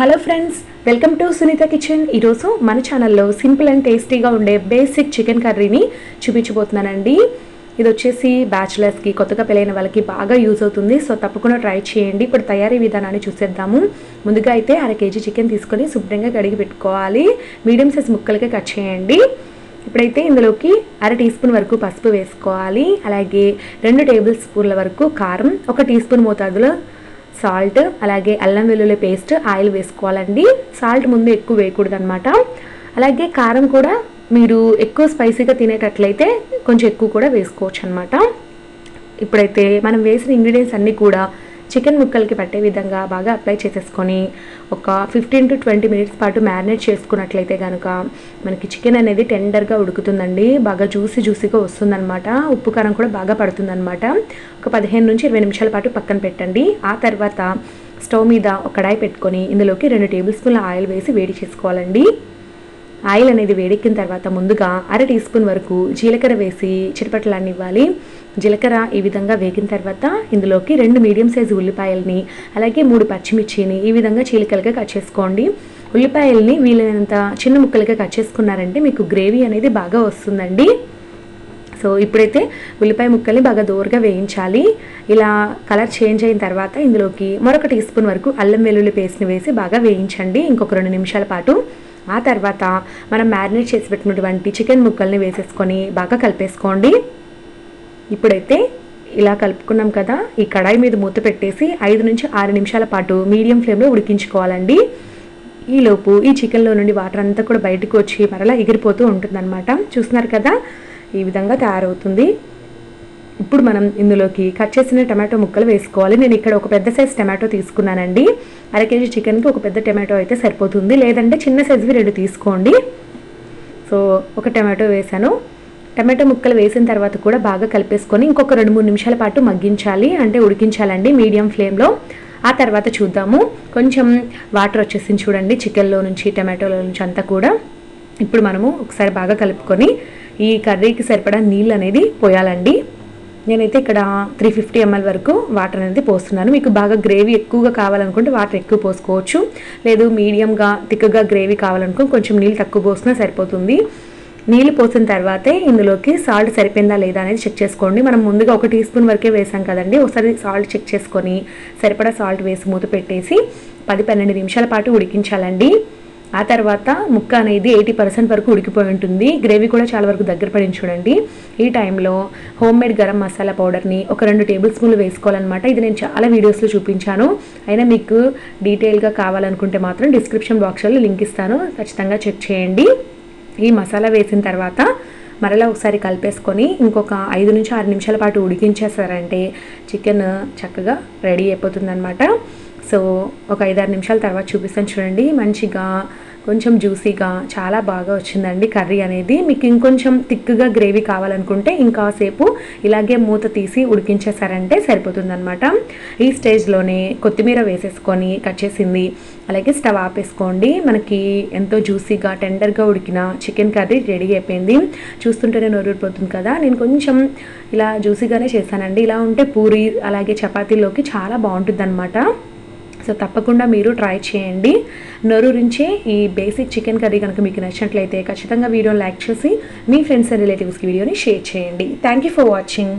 Hello friends welcome to Sunitha kitchen. ఈరోజు మన ఛానల్లో సింపుల్ అండ్ టేస్టీగా ఉండే బేసిక్ చికెన్ కర్రీని చూపించబోతున్నానండి. ఇది వచ్చేసి బ్యాచిలర్స్కి కొత్తగా పెళ్ళైన వాళ్ళకి బాగా యూజ్ అవుతుంది. సో తప్పకుండా ట్రై చేయండి. ఇప్పుడు తయారీ విధానాన్ని చూసేద్దాము. ముందుగా అయితే అర కేజీ చికెన్ తీసుకొని శుభ్రంగా కడిగి పెట్టుకోవాలి. మీడియం సైజ్ ముక్కలకే కట్ చేయండి. ఇప్పుడైతే ఇందులోకి అర టీ స్పూన్ వరకు పసుపు వేసుకోవాలి. అలాగే రెండు టేబుల్ స్పూన్ల వరకు కారం ఒక టీ స్పూన్ మోతాదులో సాల్ట్ అలాగే అల్లం వెల్లుల్లి పేస్ట్ ఆయిల్ వేసుకోవాలండి. సాల్ట్ ముందు ఎక్కువ వేయకూడదు అనమాట అలాగే కారం కూడా మీరు ఎక్కువ స్పైసీగా తినేటట్లయితే కొంచెం ఎక్కువ కూడా వేసుకోవచ్చు అనమాట ఇప్పుడైతే మనం వేసిన ఇంగ్రీడియంట్స్ అన్నీ కూడా చికెన్ ముక్కలకి పట్టే విధంగా బాగా అప్లై చేసేసుకొని ఒక ఫిఫ్టీన్ టు ట్వంటీ మినిట్స్ పాటు మ్యారినేట్ చేసుకున్నట్లయితే కనుక మనకి చికెన్ అనేది టెండర్గా ఉడుకుతుందండి. బాగా జ్యూసీ జ్యూసీగా వస్తుందన్నమాట. ఉప్పు కారం కూడా బాగా పడుతుందన్నమాట. ఒక పదిహేను నుంచి ఇరవై నిమిషాల పాటు పక్కన పెట్టండి. ఆ తర్వాత స్టవ్ మీద ఒక కడాయి పెట్టుకొని ఇందులోకి రెండు టేబుల్ స్పూన్ల ఆయిల్ వేసి వేడి చేసుకోవాలండి. ఆయిల్ అనేది వేడెక్కిన తర్వాత ముందుగా అర టీ స్పూన్ వరకు జీలకర్ర వేసి చిటపటలాన్ని ఇవ్వాలి జీలకర్ర ఈ విధంగా వేగిన తర్వాత ఇందులోకి రెండు మీడియం సైజు ఉల్లిపాయల్ని అలాగే మూడు పచ్చిమిర్చిని ఈ విధంగా చీలికలుగా కట్ చేసుకోండి. ఉల్లిపాయల్ని వీలైనంత చిన్న ముక్కలుగా కట్ చేసుకున్నారంటే మీకు గ్రేవీ అనేది బాగా వస్తుందండి. సో ఇప్పుడైతే ఉల్లిపాయ ముక్కల్ని బాగా దోరగా వేయించాలి. ఇలా కలర్ చేంజ్ అయిన తర్వాత ఇందులోకి మరొక టీ స్పూన్ వరకు అల్లం వెల్లుల్లి పేస్ట్ని వేసి బాగా వేయించండి. ఇంకొక రెండు నిమిషాల పాటు ఆ తర్వాత మనం మ్యారినేట్ చేసి పెట్టినటువంటి చికెన్ ముక్కల్ని వేసేసుకొని బాగా కలిపేసుకోండి. ఇప్పుడైతే ఇలా కలుపుకున్నాం కదా ఈ కడాయి మీద మూత పెట్టేసి ఐదు నుంచి ఆరు నిమిషాల పాటు మీడియం ఫ్లేమ్లో ఉడికించుకోవాలండి. ఈలోపు ఈ చికెన్లో నుండి వాటర్ అంతా కూడా బయటకు వచ్చి మరలా ఎగిరిపోతూ ఉంటుందన్నమాట. చూస్తున్నారు కదా ఈ విధంగా తయారవుతుంది. ఇప్పుడు మనం ఇందులోకి కట్ చేసిన టమాటో ముక్కలు వేసుకోవాలి. నేను ఇక్కడ ఒక పెద్ద సైజ్ టమాటో తీసుకున్నానండి. అర కేజీ చికెన్కి ఒక పెద్ద టమాటో అయితే సరిపోతుంది. లేదంటే చిన్న సైజువి రెండు తీసుకోండి. సో ఒక టమాటో వేసాను. టమాటో ముక్కలు వేసిన తర్వాత కూడా బాగా కలిపేసుకొని ఇంకొక రెండు మూడు నిమిషాల పాటు మగ్గించాలి. అంటే ఉడికించాలండి మీడియం ఫ్లేమ్లో ఆ తర్వాత చూద్దాము. కొంచెం వాటర్ వచ్చేసింది చూడండి చికెన్లో నుంచి టమాటోలో నుంచి అంతా కూడా. ఇప్పుడు మనము ఒకసారి బాగా కలుపుకొని ఈ కర్రీకి సరిపడా నీళ్ళు అనేది పోయాలండి. నేనైతే ఇక్కడ త్రీ ఫిఫ్టీ ఎంఎల్ వరకు వాటర్ అనేది పోస్తున్నాను. మీకు బాగా గ్రేవీ ఎక్కువగా కావాలనుకుంటే వాటర్ ఎక్కువ పోసుకోవచ్చు. లేదు మీడియంగా తిక్కగా గ్రేవీ కావాలనుకో కొంచెం నీళ్ళు తక్కువ పోసినా సరిపోతుంది. నీళ్ళు పోసిన తర్వాతే ఇందులోకి సాల్ట్ సరిపోయిందా లేదా అనేది చెక్ చేసుకోండి. మనం ముందుగా ఒక టీ స్పూన్ వరకే వేసాం కదండి. ఒకసారి సాల్ట్ చెక్ చేసుకొని సరిపడా సాల్ట్ వేసి మూత పెట్టేసి పది పన్నెండు నిమిషాల పాటు ఉడికించాలండి. ఆ తర్వాత ముక్క అనేది ఎయిటీ పర్సెంట్ వరకు ఉడికిపోయి ఉంటుంది. గ్రేవీ కూడా చాలా వరకు దగ్గర పడింది చూడండి. ఈ టైంలో హోమ్ మేడ్ గరం మసాలా పౌడర్ని ఒక రెండు టేబుల్ స్పూన్లు వేసుకోవాలన్నమాట. ఇది నేను చాలా వీడియోస్లో చూపించాను. అయినా మీకు డీటెయిల్గా కావాలనుకుంటే మాత్రం డిస్క్రిప్షన్ బాక్స్లో లింక్ ఇస్తాను. ఖచ్చితంగా చెక్ చేయండి. ఈ మసాలా వేసిన తర్వాత మరలా ఒకసారి కలిపేసుకొని ఇంకొక ఐదు నుంచి ఆరు నిమిషాల పాటు ఉడికించేసారంటే చికెన్ చక్కగా రెడీ అయిపోతుందన్నమాట. సో ఒక ఐదారు నిమిషాల తర్వాత చూపిస్తాను చూడండి. మంచిగా కొంచెం జ్యూసీగా చాలా బాగా వచ్చిందండి కర్రీ అనేది. మీకు ఇంకొంచెం థిక్గా గ్రేవీ కావాలనుకుంటే ఇంకాసేపు ఇలాగే మూత తీసి ఉడికించేసారంటే సరిపోతుందనమాట ఈ స్టేజ్లోనే కొత్తిమీర వేసేసుకొని కట్ చేసింది. అలాగే స్టవ్ ఆపేసుకోండి. మనకి ఎంతో జ్యూసీగా టెండర్గా ఉడికిన చికెన్ కర్రీ రెడీ అయిపోయింది. చూస్తుంటేనే నోరూరిపోతుంది కదా. నేను కొంచెం ఇలా జ్యూసీగానే చేశానండి. ఇలా ఉంటే పూరి అలాగే చపాతీలోకి చాలా బాగుంటుంది సో తప్పకుండా మీరు ట్రై చేయండి. నొరూరించే ఈ బేసిక్ చికెన్ కర్రీ కనుక మీకు నచ్చినట్లయితే ఖచ్చితంగా వీడియోని లైక్ చేసి మీ ఫ్రెండ్స్ అండ్ రిలేటివ్స్కి వీడియోని షేర్ చేయండి. Thank you for watching